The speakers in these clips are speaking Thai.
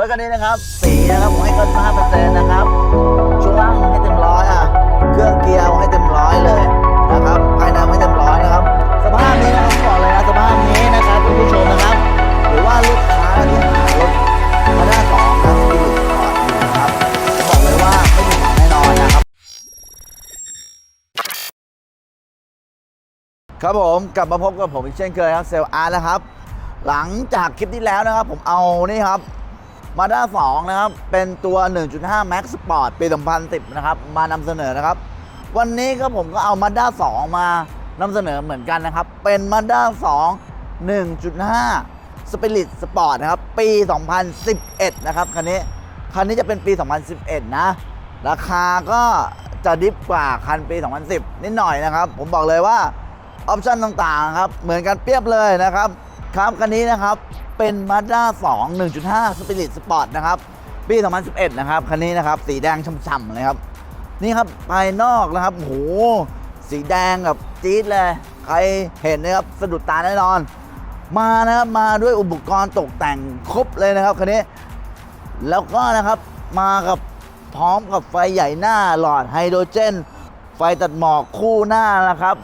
รถคันนี้นะครับสีนะครับผมให้เกินห้าเปอร์เซ็นต์นะครับช่วงล่างให้เต็มร้อยอะเครื่องเกียร์ให้เต็มร้อยเลยนะครับภายในให้เต็มร้อยนะครับ สภาพนี้นะครับบอกเลยนะสภาพนี้นะครับคุณผู้ชมนะครับ หรือว่าลูกค้าที่หารถมาด้าสองนะที่อยู่ก่อนอยู่นะครับบอกเลยว่าไม่ผิดหวังแน่นอนนะครับ ครับผมกลับมาพบกับผมอีกเช่นเคยครับเซลอาร์นะครับ หลังจากคลิปที่แล้วนะครับ ผมเอานี่ครับ มาด้า2นะครับ เป็นตัว 1.5 Max Sport ปี 2010 นะครับ มานำเสนอนะครับ วันนี้ก็ผมก็เอามาด้า2มานำเสนอเหมือนกันนะครับ เป็นมาด้า2 1.5 Spirit Sport นะครับ ปี 2011 นะครับ คันนี้ คันนี้จะเป็นปี 2011 นะ ราคาก็จะดิฟกว่าคันปี 2010 นิดหน่อยนะครับ ผมบอกเลยว่าออปชันต่างๆครับ เหมือนกันเปรียบเลยนะครับ ครับ คันนี้นะครับ เป็น Mazda 2 1.5 Spirit Sport นะครับ ปี 2011 นะครับ คันนี้นะครับ สีแดงช่ำๆเลยครับ นี่ครับ ภายนอกนะครับโห สีแดงแบบจี๊ดเลย ใครเห็นนะครับ สะดุดตาแน่นอน มานะครับ มาด้วยอุปกรณ์ตกแต่งครบเลยนะครับคันนี้ แล้วก็นะครับ มากับพร้อมกับไฟใหญ่หน้าหลอดไฮโดรเจน ไฟตัดหมอกคู่หน้านะครับ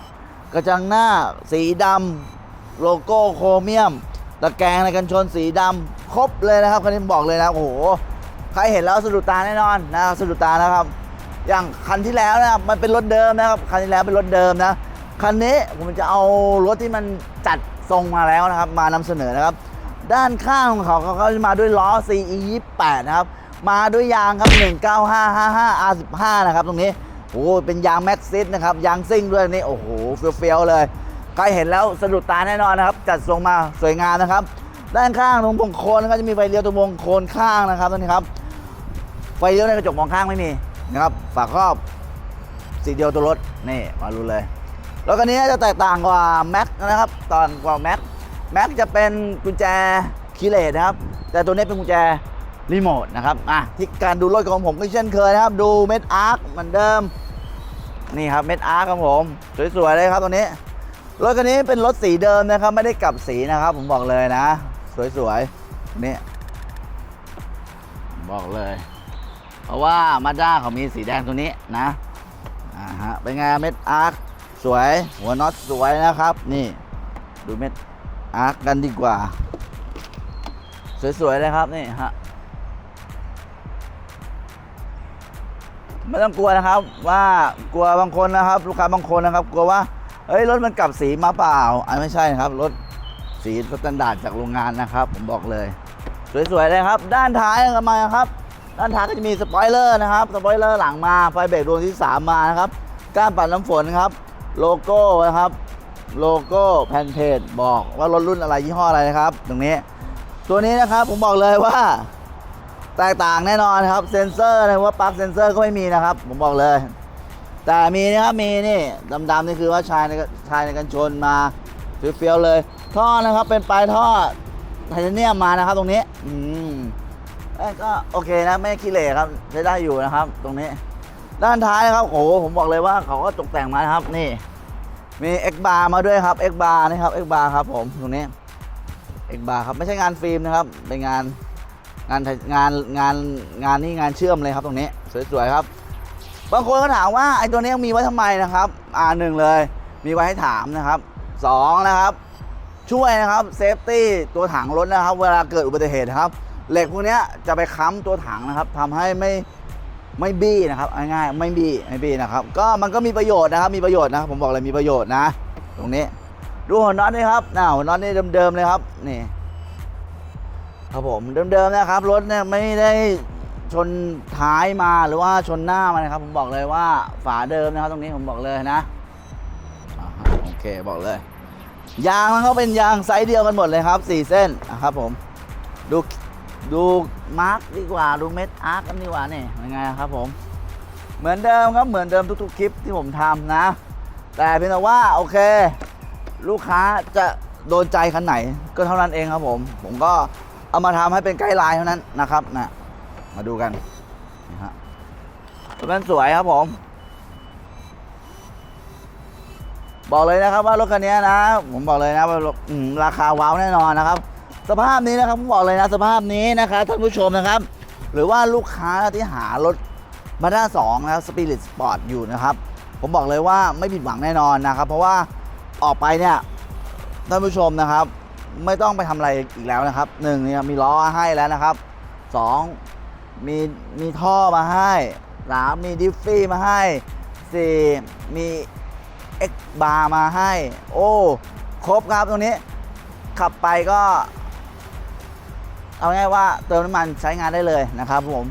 กระจังหน้าสีดำโลโก้โครเมียม ตะแกรงในกันชนสีดำครบเลยนะครับคันนี้บอกเลยนะโอ้โหใครเห็นแล้วสะดุดตาแน่นอนนะสะดุดตานะครับ อย่างคันที่แล้วนะครับมันเป็นรถเดิมนะครับคันที่แล้วเป็นรถเดิมนะคันนี้ผมจะเอารถที่มันจัดทรงมาแล้วนะครับ มานำเสนอนะครับ ด้านข้างของเขาเขาจะมาด้วยล้อ CE 28นะครับมาด้วยยางครับ 19555 R15 นะครับ ตรงนี้โอ้โหเป็นยางแม็กซิสนะครับ ยางซิ่งด้วยนี่โอ้โหเฟี้ยวๆเลย ใครเห็นแล้วสะดุดตาแน่นอนนะครับ จัดทรงมาสวยงามนะครับ ด้านข้างตรงวงโคนก็จะมีไฟเลี้ยวตรงวงโคนข้างนะครับตรงนี้ครับ ไฟเลี้ยวในกระจกมองข้างไม่มีนะครับ ฝาครอบสีเดียวตัวรถนี่มารู้เลยแล้วคันนี้จะแตกต่างกว่าแม็กนะครับ ตอนกว่าแม็กแม็กจะเป็นกุญแจคีย์เลสนะครับ แต่ตัวนี้เป็นกุญแจรีโมทนะครับอะที่การดูรถของผมก็เช่นเคยนะครับ ดูเม็ดอาร์คเหมือนเดิม นี่ครับเม็ดอาร์คครับผม สวยๆเลยครับตัวนี้ รถคันนี้เป็นรถสีเดิมนะครับ ไม่ได้กลับสีนะครับ ผมบอกเลยนะ สวยๆนี่บอกเลย เพราะว่ามาด้าเขามีสีแดงตัวนี้นะอ่าฮะเป็นไงเม็ดอาร์คสวย หัวน็อตสวยนะครับ นี่ ดูเม็ดอาร์คกันดีกว่า สวยๆเลยครับนี่ฮะไม่ต้องกลัวนะครับว่ากลัวบางคนนะครับ ลูกค้าบางคนนะครับ กลัวว่า เฮ้ยรถมันกลับสีมาเปล่าอันไม่ใช่นะครับ รถสีสแตนดาร์ดจากโรงงานนะครับ ผมบอกเลย สวยๆเลยครับ ด้านท้ายทำไมครับ ด้านท้ายก็จะมีสปอยเลอร์นะครับสปอยเลอร์หลังมาไฟเบรกดวงที่ 3 มานะครับก้านปัดน้ำฝนครับ โลโก้นะครับ โลโก้แผ่นเพจบอกว่ารถรุ่นอะไรยี่ห้ออะไรนะครับ ตรงนี้ ตัวนี้นะครับผมบอกเลยว่า แตกต่างแน่นอนครับเซนเซอร์นะว่าปลั๊กเซนเซอร์ก็ไม่มีนะครับ ผมบอกเลย แต่มีนะครับมีนี่ดำๆนี่คือว่าชายในชายในกันชนมาเฟี้ยวๆเลย ท่อนะครับเป็นปลายท่อไทเทเนียมมานะครับตรงนี้อืมก็โอเคนะไม่ขี้เหร่ครับใช้ได้อยู่นะครับ ตรงนี้ ด้านท้ายนะครับโอ้โหผมบอกเลยว่าเขาก็ตกแต่งมานะครับนี่ มี X bar มาด้วยครับ X bar นี่ครับ X bar ครับผมตรงนี้ X bar ครับไม่ใช่งานฟิล์มนะครับเป็นงานงานงานงานงานนี่งานเชื่อมเลยครับตรงนี้ สวยๆครับ บางคนก็ถามว่าไอ้ตัวนี้มีไว้ทำไมนะครับอ่าหนึ่งเลย มีไว้ให้ถามนะครับสองนะครับ ช่วยนะครับเซฟตี้ตัวถังรถนะครับ เวลาเกิดอุบัติเหตุครับ เหล็กพวกนี้จะไปค้ำตัวถังนะครับทำให้ไม่ไม่บี้นะครับเอาง่ายๆไม่บี้ไม่บี้นะครับ ก็มันก็มีประโยชน์นะครับ มีประโยชน์นะครับผมบอกเลยมีประโยชน์นะ ตรงนี้ดูหัวน็อตนี่ครับน้าหัวน็อตนี่เดิมๆเลยครับนี่ครับผมเดิมๆนะครับรถเนี่ยไม่ได้ ชนท้ายมาหรือว่าชนหน้ามานะครับ ผมบอกเลยว่าฝาเดิมนะครับตรงนี้ผมบอกเลยนะโอเคบอกเลย ยางมันเขาเป็นยางไซส์เดียวกันหมดเลยครับสี่เส้นนะครับผมดูดูมาร์กดีกว่าดูเม็ดอาร์กกันดีกว่านี่เป็นไงครับผมเหมือนเดิมครับเหมือนเดิมทุกๆคลิปที่ผมทำนะ แต่เพียงแต่ว่าโอเค ลูกค้าจะโดนใจคันไหนก็เท่านั้นเองครับผม ผมก็เอามาทำให้เป็นไกด์ไลน์เท่านั้นนะครับนะ มาดูกันนี่ฮะรถมันสวยครับผม บอกเลยนะครับว่ารถคันนี้นะ ผมบอกเลยนะว่ารถราคาว้าวแน่นอนนะครับ สภาพนี้นะครับผมบอกเลยนะสภาพนี้นะครับท่านผู้ชมนะครับ หรือว่าลูกค้าที่หารถมาด้า2นะครับสปิริตสปอร์ตอยู่นะครับ ผมบอกเลยว่าไม่ผิดหวังแน่นอนนะครับ เพราะว่าออกไปเนี่ยท่านผู้ชมนะครับ ไม่ต้องไปทำอะไรอีกแล้วนะครับหนึ่งเนี่ยมีล้อให้แล้วนะครับสอง มีมีท่อมาให้สามมีดิฟฟี่มาให้สี่มีเอ็กบาร์มาให้ โอ้ครบครับตรงนี้ ขับไปก็ เอาง่ายว่าเติมน้ำมันใช้งานได้เลยนะครับผม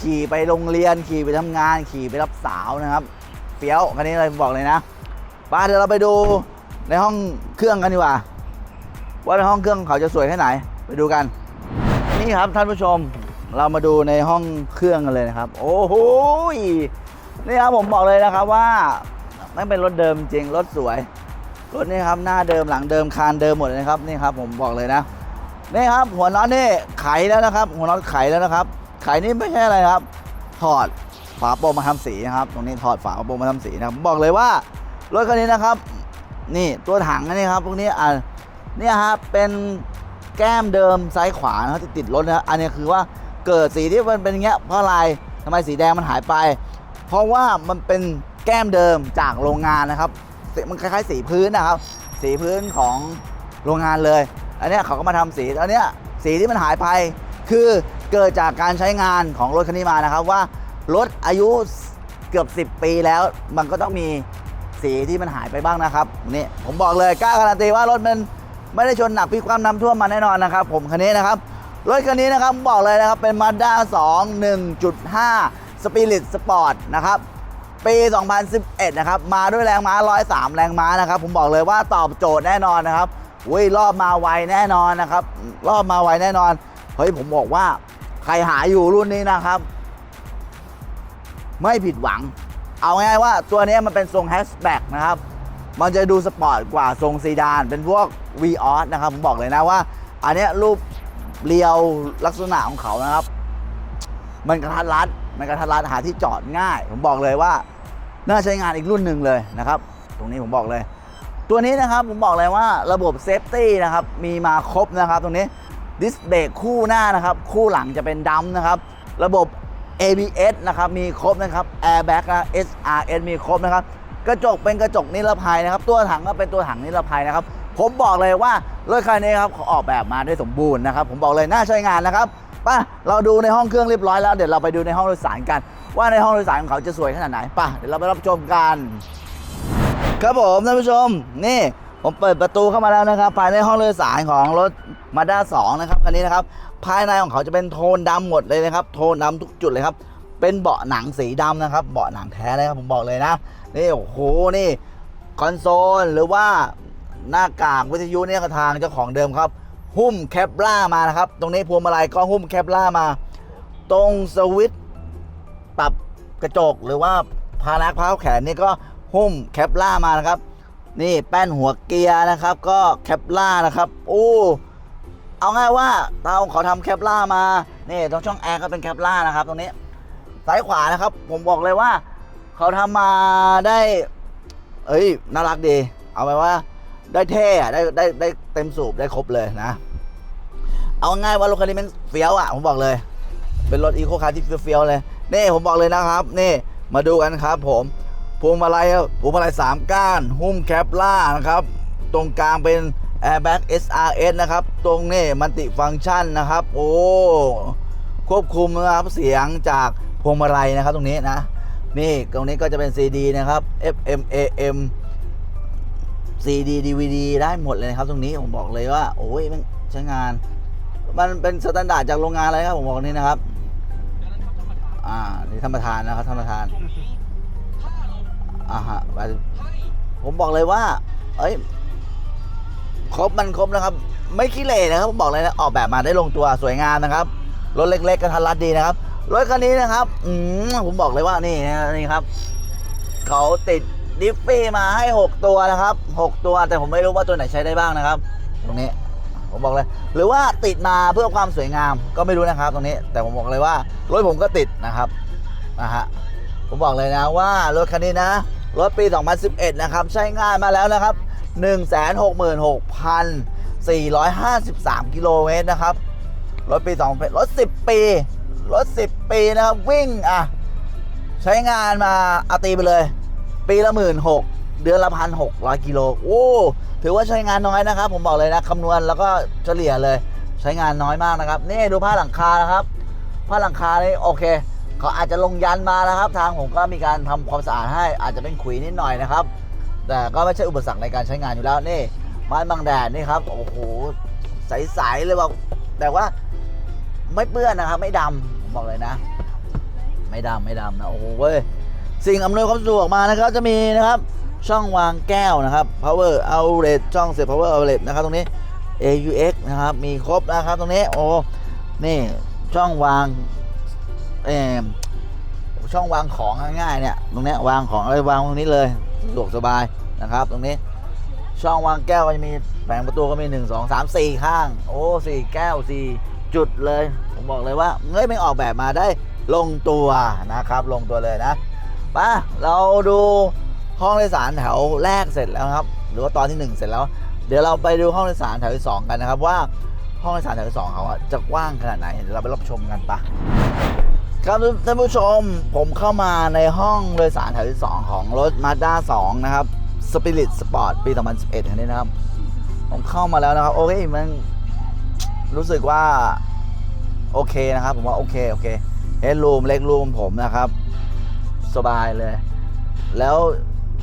ขี่ไปโรงเรียนขี่ไปทำงาน ขี่ไปรับสาวนะครับเฟี้ยวคันนี้เลยบอกเลยนะป้าเดี๋ยวเราไปดูในห้องเครื่องกันดีกว่า ว่าในห้องเครื่องเขาจะสวยแค่ไหน ไปดูกัน นี่ครับท่านผู้ชม เรามาดูในห้องเครื่องกันเลยนะครับ โอ้โหนี่ครับผมบอกเลยนะครับว่าไม่เป็นรถเดิมจริงรถสวยรถนี่ครับหน้าเดิมหลังเดิมคานเดิมหมดเลยนะครับนี่ครับ ผมบอกเลยนะนี่ครับ หัวน็อตนี่ไขแล้วนะครับ หัวน็อตไขแล้วนะครับ ไขนี่ไม่ใช่อะไรครับ ถอดฝาโปรงมาทำสีนะครับ ตรงนี้ถอดฝาโปรงมาทำสีนะครับผมบอกเลยว่ารถคันนี้นะครับ นี่ตัวถังนี่ครับพวกนี้อ่าเนี่ยครับเป็นแก้มเดิมซ้ายขวานะครับที่ติดรถนะครับอันนี้คือว่า เกิดสีที่มันเป็นอย่างเงี้ยเพราะอะไรทำไมสีแดงมันหายไป เพราะว่ามันเป็นแก้มเดิมจากโรงงานนะครับ มันคล้ายๆ สีพื้นนะครับ สีพื้นของโรงงานเลย อันนี้เขาก็มาทำสี อันเนี้ยสีที่มันหายไป คือเกิดจากการใช้งานของรถคันนี้มานะครับ ว่ารถอายุเกือบ 10 ปีแล้ว มันก็ต้องมีสีที่มันหายไปบ้างนะครับนี่ผมบอกเลยกล้าการันตีว่ารถมันไม่ได้ชนหนักพิกความน้ำท่วมมาแน่นอนนะครับ ผมคันนี้นะครับ รถคันนี้นะครับผมบอกเลยนะครับเป็น Mazda 2 1.5 Spirit Sport นะครับปี 2011 นะครับ มาด้วยแรงม้า 103 แรงม้านะครับ ผมบอกเลยว่าตอบโจทย์แน่นอนนะครับอุ้ยรอบมาไวแน่นอนนะครับ รอบมาไวแน่นอน เฮ้ยผมบอกว่าใครหาอยู่รุ่นนี้นะครับ ไม่ผิดหวัง เอาง่ายว่าตัวนี้มันเป็นทรงแฮชแบ็กนะครับ มันจะดูสปอร์ตกว่าทรงซีดาน เป็นพวก v ีออสนะครับ ผมบอกเลยนะว่า อันนี้รูป เรียวลักษณะของเขานะครับ มันกระทัดรัดมันกระทัดรัดหาที่จอดง่าย ผมบอกเลยว่าน่าใช้งานอีกรุ่นหนึ่งเลยนะครับ ตรงนี้ผมบอกเลย ตัวนี้นะครับผมบอกเลยว่าระบบเซฟตี้นะครับมีมาครบนะครับ ตรงนี้ดิสเบรกคู่หน้านะครับ คู่หลังจะเป็นดำนะครับ ระบบ ABS นะครับมีครบนะครับ Airbag นะ SRS มีครบนะครับ กระจกเป็นกระจกนิรภัยนะครับ ตัวถังก็เป็นตัวถังนิรภัยนะครับ ผมบอกเลยว่ารถคันนี้ครับเขาออกแบบมาได้สมบูรณ์นะครับ ผมบอกเลยน่าใช้งานนะครับป่ะเราดูในห้องเครื่องเรียบร้อยแล้วเดี๋ยวเราไปดูในห้องโดยสารกัน ว่าในห้องโดยสารของเขาจะสวยขนาดไหนป่ะเดี๋ยวเราไปรับชมกัน ครับผมท่านผู้ชมนี่ผมเปิดประตูเข้ามาแล้วนะครับ ภายในห้องโดยสารของรถมาด้า2นะครับคันนี้นะครับ ภายในของเขาจะเป็นโทนดำหมดเลยนะครับ โทนดำทุกจุดเลยครับ เป็นเบาะหนังสีดำนะครับ เบาะหนังแท้เลยครับผมบอกเลยนะ นี่โอ้โหนี่คอนโซลหรือว่า หน้ากากวิทยุเนี่ยก็ทางเจ้าของเดิมครับ หุ้มแคปล่ามานะครับ ตรงนี้พวงมาลัยก็หุ้มแคปล่ามา ตรงสวิตปรับกระจกหรือว่าพานักพาวแขนนี่ก็หุ้มแคปล่ามานะครับ นี่แป้นหัวเกียร์นะครับ ก็แคปล่านะครับโอ้เอาง่ายว่าเตาเขาทำแคปล่ามานี่ตรงช่องแอร์ก็เป็นแคปล่านะครับ ตรงนี้ซ้ายขวานะครับ ผมบอกเลยว่า เขาทำมาได้ เอ้ยน่ารักดี เอาไปว่า ได้เท่อะได้ได้ได้เต็มสูบได้ครบเลยนะ เอาง่ายว่ารถคันนี้มันเฟี้ยวอะผมบอกเลย เป็นรถอีโคคาร์ที่เฟี้ยวเลยนี่ผมบอกเลยนะครับ นี่มาดูกันครับ ผมพวงมาลัยครับพวงมาลัย3ก้าน หุ้มแคปล่านะครับ ตรงกลางเป็น Airbag SRS นะครับ ตรงนี้มันติฟังก์ชันนะครับ โอ้ควบคุมนะครับเสียงจากพวงมาลัยนะครับตรงนี้นะ นี่ตรงนี้ก็จะเป็น CD นะครับ FM AM CD DVD ได้หมดเลยครับ ตรงนี้ผมบอกเลยว่า โอ้ยมันใช้งาน มันเป็นสแตนดาร์ดจากโรงงานเลยครับ ผมบอกนี่นะครับ อ่า นี่ท่านประธานนะครับท่านประธาน อ่าฮะ ผมบอกเลยว่า เอ้ย ครบมันครบนะครับ ไม่ขี้เหร่นะครับ ผมบอกเลยนะ ออกแบบมาได้ลงตัวสวยงามนะครับ รถเล็ก ๆกระทัดรัดดีนะครับ รถคันนี้นะครับ อืมผมบอกเลยว่านี่นะนี่ครับ เขาติด ดิฟฟี่มาให้ 6 ตัวนะครับ 6 ตัวแต่ผมไม่รู้ว่าตัวไหนใช้ได้บ้างนะครับ ตรงนี้ผมบอกเลย หรือว่าติดมาเพื่อความสวยงามก็ไม่รู้นะครับ ตรงนี้แต่ผมบอกเลยว่ารถผมก็ติดนะครับนะฮะผมบอกเลยนะว่ารถคันนี้นะรถปี 2011 นะครับ ใช้งานมาแล้วนะครับ 166,453 กิโลเมตรนะครับ รถปี2เป็นรถ 10 ปี รถ 10 ปีนะครับ วิ่งอะ ใช้งานมาอาตีไปเลย ปีละหมื่นหกเดือนละพันหกร้อยกิโลโอ้ถือว่าใช้งานน้อยนะครับ ผมบอกเลยนะคำนวณแล้วก็เฉลี่ยเลยใช้งานน้อยมากนะครับ นี่ดูผ้าหลังคานะครับผ้าหลังคานี่โอเคเขาอาจจะลงยันมานะครับ ทางผมก็มีการทำความสะอาดให้อาจจะเป็นขุยนิดหน่อยนะครับ แต่ก็ไม่ใช่อุปสรรคในการใช้งานอยู่แล้วนี่ไม้บังแดดนี่ครับโอ้โหใสๆเลยบอกแต่ว่าไม่เปื้อนนะครับ ไม่ดำผมบอกเลยนะ ไม่ดำไม่ดำนะโอ้โหเว้ย สิ่งอำนวยความสะดวกมานะครับจะมีนะครับช่องวางแก้วนะครับ power outlet ช่องเสียบ power outlet นะครับตรงนี้ AUX นะครับมีครบนะครับตรงนี้โอ้นี่ช่องวางเอมช่องวางของง่ายๆเนี่ยตรงนี้วางของอะไรวางตรงนี้เลยสะดวกสบายนะครับ ตรงนี้ช่องวางแก้วก็จะมีแผงประตูก็มี 1 2 3 4 ข้าง โอ้สี่แก้ว4จุดเลย ผมบอกเลยว่าเงยไม่ออกแบบมาได้ลงตัวนะครับ ลงตัวเลยนะ ปะเราดูห้องโดยสารแถวแรกเสร็จแล้วครับ หรือว่าตอนที่ 1 เสร็จแล้ว เดี๋ยวเราไปดูห้องโดยสารแถวที่ 2 กันนะครับ ว่าห้องโดยสารแถวที่2เขาจะกว้างขนาดไหนเดี๋ยวเราไปรับชมกันปะครับท่านผู้ชมผมเข้ามาในห้องโดยสารแถวที่ 2 ของรถ Mazda 2 นะครับ Spirit Sport ปี 2011คันนี้นะครับ ผมเข้ามาแล้วนะครับ โอเคมันรู้สึกว่า โอเคนะครับ ผมว่าโอเค โอเคเฮดรูมเล็กรูมผมนะครับ สบายเลย แล้ว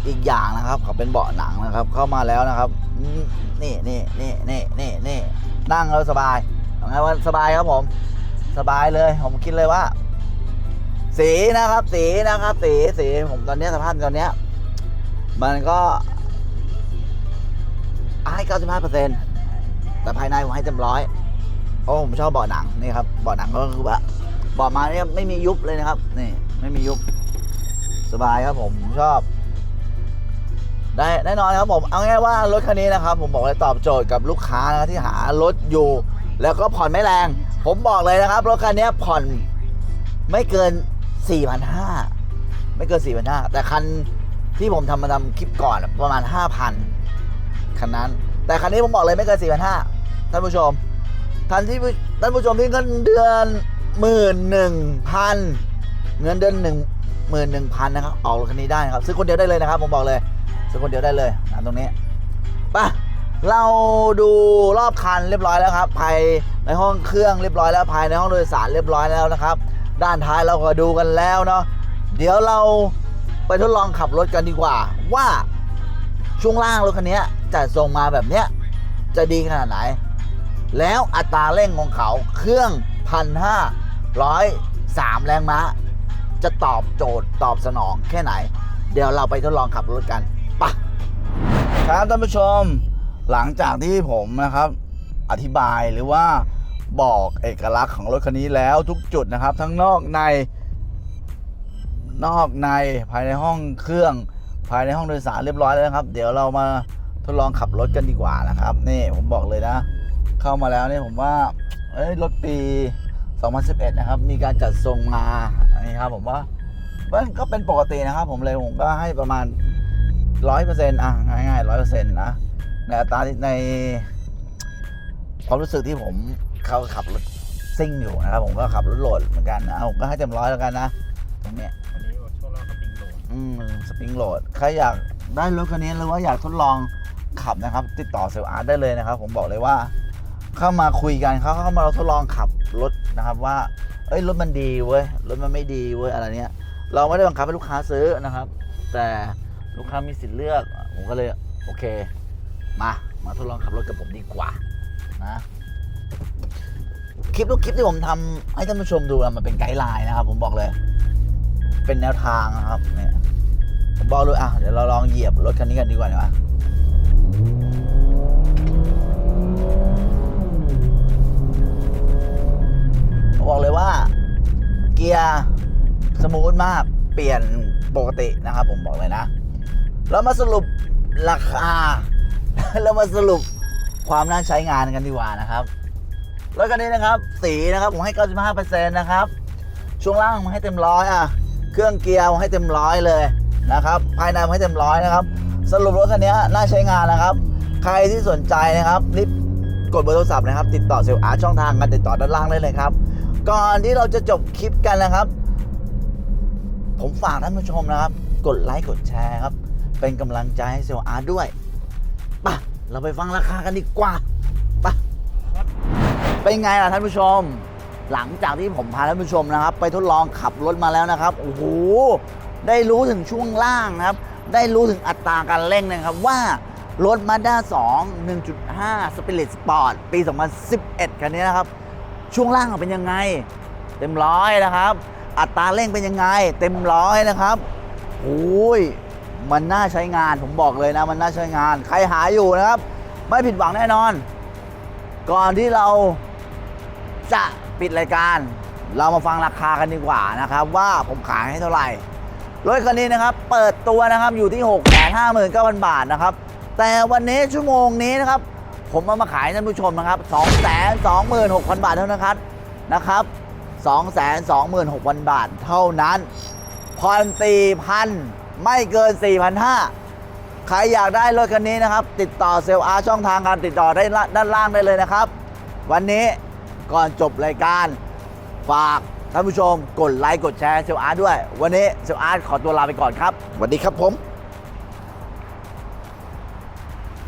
อีกอย่างนะครับเขาเป็นเบาะหนังนะครับ เข้ามาแล้วนะครับนี่นี่นี่นี่นี่นี่นั่งแล้วสบายเอาไงว่าสบายครับผม สบายเลย ผมคิดเลยว่า สีนะครับ สีนะครับ สีสีผมตอนนี้สภาพตอนเนี้ยมันก็ให้95เปอร์เซ็นต์แต่ภายในผมให้เต็มร้อยเพราะผมชอบเบาะหนังนี่ครับเบาะหนังก็คือแบบเบาะมาเนี่ยไม่มียุบเลยนะครับ นี่ ไม่มียุบ สบายครับผมผมชอบ ได้แน่นอนครับผมเอาง่ายว่ารถคันนี้นะครับ ผมบอกเลยตอบโจทย์กับลูกค้านะที่หารถอยู่ แล้วก็ผ่อนไม่แรง ผมบอกเลยนะครับรถคันนี้ผ่อนไม่เกิน 4,500ไม่เกิน 4,500แต่คันที่ผมทำมาทำคลิปก่อนประมาณ 5,000คันนั้น แต่คันนี้ผมบอกเลยไม่เกิน 4,500ท่านผู้ชมท่านที่ท่านผู้ชมที่เงินเดือนหมื่นหนึ่งพันเงินเดือนหนึ่ง หมื่นหนึ่งพันนะครับออกรถคันนี้ได้นะครับซื้อคนเดียวได้เลยนะครับผมบอกเลยซื้อคนเดียวได้เลยนะตรงนี้ไปะเราดูรอบคันเรียบร้อยแล้วครับภายในห้องเครื่องเรียบร้อยแล้วภายในห้องโดยสารเรียบร้อยแล้วนะครับ ด้านท้ายเราก็ดูกันแล้วเนาะเดี๋ยวเราไปทดลองขับรถกันดีกว่า ว่าช่วงล่างรถคันนี้จะส่งมาแบบเนี้ยจะดีขนาดไหน แล้วอัตราเร่งของเขาเครื่องพันห้าร้อยสามแรงม้า จะตอบโจทย์ตอบสนองแค่ไหน เดี๋ยวเราไปทดลองขับรถกันปะครับท่านผู้ชม หลังจากที่ผมนะครับ อธิบายหรือว่าบอกเอกลักษณ์ของรถคันนี้แล้วทุกจุดนะครับ ทั้งนอกใน นอกในภายในห้องเครื่อง ภายในห้องโดยสารเรียบร้อยแล้วนะครับ เดี๋ยวเรามาทดลองขับรถกันดีกว่านะครับ นี่ผมบอกเลยนะ เข้ามาแล้วเนี่ยผมว่าเอ้ยรถปี 2011 นะครับ มีการจัดทรงมาอันนี้ครับผมว่ามันก็เป็นปกตินะครับ ผมเลยผมก็ให้ประมาณ 100%อะง่ายๆ100%นะในอัตราที่ในความรู้สึกที่ผมเขาขับรถซิ่งอยู่นะครับ ผมก็ขับรถโหลดเหมือนกันนะผมก็ให้เต็มร้อยแล้วกันนะตรงเนี้ยอันนี้ช่วงล่างสปริงโหลดอืมสปริงโหลดใครอยากได้รถคันนี้หรือว่าอยากทดลองขับนะครับ ติดต่อเซลล์อาร์ตได้เลยนะครับ ผมบอกเลยว่า เข้ามาคุยกันเขาเข้ามาเราทดลองขับรถนะครับว่า เอ้ยรถมันดีเว้ยรถมันไม่ดีเว้ยอะไรเนี้ยเราไม่ได้บังคับให้ลูกค้าซื้อนะครับ แต่ลูกค้ามีสิทธิ์เลือกผมก็เลยโอเค มามาทดลองขับรถกับผมดีกว่านะคลิปทุกคลิปที่ผมทำให้ท่านผู้ชมดูมันเป็นไกด์ไลน์นะครับ ผมบอกเลย เป็นแนวทางนะครับเนี่ยผมบอกเลยอะเดี๋ยวเราลองเหยียบรถคันนี้กันดีกว่าเนะ บอกเลยว่าเกียร์สมูทมากเปลี่ยนปกตินะครับ ผมบอกเลยนะ เรามาสรุปราคา เรามาสรุปความน่าใช้งานกันดีกว่านะครับรถคันนี้นะครับ สีนะครับผมให้ 95%นะครับ ช่วงล่างผมให้เต็มร้อยอะ เครื่องเกียร์ผมให้เต็มร้อยเลยนะครับ ภายในผมให้เต็มร้อยนะครับ สรุปรถคันนี้น่าใช้งานนะครับ ใครที่สนใจนะครับรีบกดเบอร์โทรศัพท์นะครับ ติดต่อเซลล์อาร์ช่องทางการติดต่อด้านล่างได้เลยครับ ก่อนที่เราจะจบคลิปกันนะครับ ผมฝากท่านผู้ชมนะครับ กดไลค์กดแชร์ครับ เป็นกำลังใจให้เซลอาร์ด้วยไปะเราไปฟังราคากันดีกว่าไปะเป็นไงล่ะท่านผู้ชม หลังจากที่ผมพาท่านผู้ชมนะครับ ไปทดลองขับรถมาแล้วนะครับโอ้โหได้รู้ถึงช่วงล่างนะครับ ได้รู้ถึงอัตราการเร่งนะครับว่ารถ Mazda 2 1.5 Spirit Sport ปี 2011 คันนี้นะครับ ช่วงล่างเป็นยังไง เต็มร้อยนะครับ อัตราเร่งเป็นยังไง เต็มร้อยนะครับโอ้ยมันน่าใช้งานผมบอกเลยนะ มันน่าใช้งาน ใครหาอยู่นะครับ ไม่ผิดหวังแน่นอน ก่อนที่เราจะปิดรายการ เรามาฟังราคากันดีกว่านะครับ ว่าผมขายให้เท่าไหร่รถคันนี้นะครับ เปิดตัวนะครับอยู่ที่ 6 5 9 0 0 0 บาทนะครับ แต่วันนี้ชั่วโมงนี้นะครับ ผมเอามาขายให้ท่านผู้ชมนะครับ 2 2 6 0 0 0 บาทเท่านั้นครับนะครับ 2 2 6 0 0 0 บาทเท่านั้นผ่อนสี่พันไม่เกิน 4,500 ใครอยากได้รถคันนี้นะครับ ติดต่อเซลล์อาร์ช่องทางการติดต่อได้ด้านล่างได้เลยนะครับ วันนี้ก่อนจบรายการ ฝากท่านผู้ชมกดไลค์กดแชร์เซลล์อาร์ด้วย วันนี้เซลล์อาร์ขอตัวลาไปก่อนครับสวัสดีครับผม